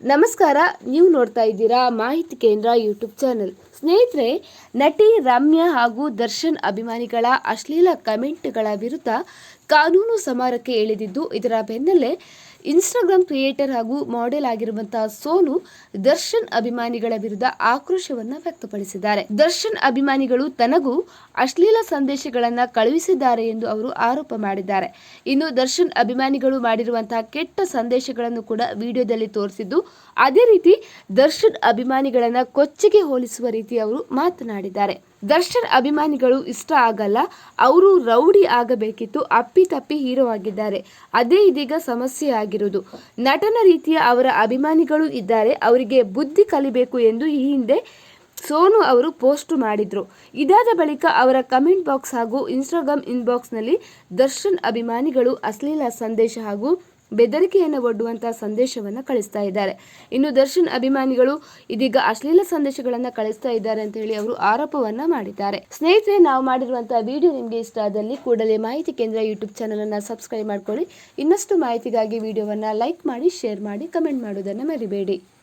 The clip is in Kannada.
ನಮಸ್ಕಾರ ನೀವು ನೋಡ್ತಾ ಇದ್ದೀರಾ ಮಾಹಿತಿ ಕೇಂದ್ರ ಯೂಟ್ಯೂಬ್ ಚಾನೆಲ್. ಸ್ನೇಹಿತರೆ, ನಟಿ ರಮ್ಯಾ ಹಾಗೂ ದರ್ಶನ್ ಅಭಿಮಾನಿಗಳ ಅಶ್ಲೀಲ ಕಮೆಂಟ್ಗಳ ವಿರುದ್ಧ ಕಾನೂನು ಸಮರಕ್ಕೆ ಇಳಿದಿದ್ದು ಇದರ ಬೆನ್ನಲ್ಲೇ ಇನ್ಸ್ಟಾಗ್ರಾಮ್ ಕ್ರಿಯೇಟರ್ ಹಾಗೂ ಮಾಡೆಲ್ ಆಗಿರುವಂತಹ ಸೋನು ದರ್ಶನ್ ಅಭಿಮಾನಿಗಳ ವಿರುದ್ಧ ಆಕ್ರೋಶವನ್ನ ವ್ಯಕ್ತಪಡಿಸಿದ್ದಾರೆ. ದರ್ಶನ್ ಅಭಿಮಾನಿಗಳು ತನಗೂ ಅಶ್ಲೀಲ ಸಂದೇಶಗಳನ್ನ ಕಳುಹಿಸಿದ್ದಾರೆ ಎಂದು ಅವರು ಆರೋಪ ಮಾಡಿದ್ದಾರೆ. ಇನ್ನು ದರ್ಶನ್ ಅಭಿಮಾನಿಗಳು ಮಾಡಿರುವಂತಹ ಕೆಟ್ಟ ಸಂದೇಶಗಳನ್ನು ಕೂಡ ವಿಡಿಯೋದಲ್ಲಿ ತೋರಿಸಿದ್ದು, ಅದೇ ರೀತಿ ದರ್ಶನ್ ಅಭಿಮಾನಿಗಳನ್ನ ಕೊಚ್ಚಿಗೆ ಹೋಲಿಸುವ ರೀತಿ ಅವರು ಮಾತನಾಡಿದ್ದಾರೆ. ದರ್ಶನ್ ಅಭಿಮಾನಿಗಳು ಇಷ್ಟ ಆಗಲ್ಲ, ಅವರು ರೌಡಿ ಆಗಬೇಕಿತ್ತು ಅಪ್ಪಿತಪ್ಪಿ ಹೀರೋ ಆಗಿದ್ದಾರೆ. ಅದೇ ಇದೀಗ ಸಮಸ್ಯೆ ಆಗಿರುವುದು. ನಟನ ರೀತಿಯ ಅವರ ಅಭಿಮಾನಿಗಳು ಇದ್ದಾರೆ, ಅವರಿಗೆ ಬುದ್ಧಿ ಕಲಿಬೇಕು ಎಂದು ಈ ಹಿಂದೆ ಸೋನು ಅವರು ಪೋಸ್ಟ್ ಮಾಡಿದ್ರು. ಇದಾದ ಬಳಿಕ ಅವರ ಕಮೆಂಟ್ ಬಾಕ್ಸ್ ಹಾಗೂ ಇನ್ಸ್ಟಾಗ್ರಾಮ್ ಇನ್ಬಾಕ್ಸ್ನಲ್ಲಿ ದರ್ಶನ್ ಅಭಿಮಾನಿಗಳು ಅಶ್ಲೀಲ ಸಂದೇಶ ಹಾಗೂ ಬೆದರಿಕೆಯನ್ನು ಒಡ್ಡುವಂತಹ ಸಂದೇಶವನ್ನು ಕಳಿಸ್ತಾ ಇದ್ದಾರೆ. ಇನ್ನು ದರ್ಶನ್ ಅಭಿಮಾನಿಗಳು ಇದೀಗ ಅಶ್ಲೀಲ ಸಂದೇಶಗಳನ್ನು ಕಳಿಸ್ತಾ ಇದ್ದಾರೆ ಅಂತ ಹೇಳಿ ಅವರು ಆರೋಪವನ್ನ ಮಾಡಿದ್ದಾರೆ. ಸ್ನೇಹಿತರೆ, ನಾವು ಮಾಡಿರುವಂತಹ ವಿಡಿಯೋ ನಿಮಗೆ ಇಷ್ಟ ಆದಲ್ಲಿ ಕೂಡಲೇ ಮಾಹಿತಿ ಕೇಂದ್ರ ಯೂಟ್ಯೂಬ್ ಚಾನಲ್ ಅನ್ನ ಸಬ್ಸ್ಕ್ರೈಬ್ ಮಾಡ್ಕೊಳ್ಳಿ. ಇನ್ನಷ್ಟು ಮಾಹಿತಿಗಾಗಿ ವಿಡಿಯೋವನ್ನ ಲೈಕ್ ಮಾಡಿ, ಶೇರ್ ಮಾಡಿ, ಕಮೆಂಟ್ ಮಾಡೋದನ್ನ ಮರಿಬೇಡಿ.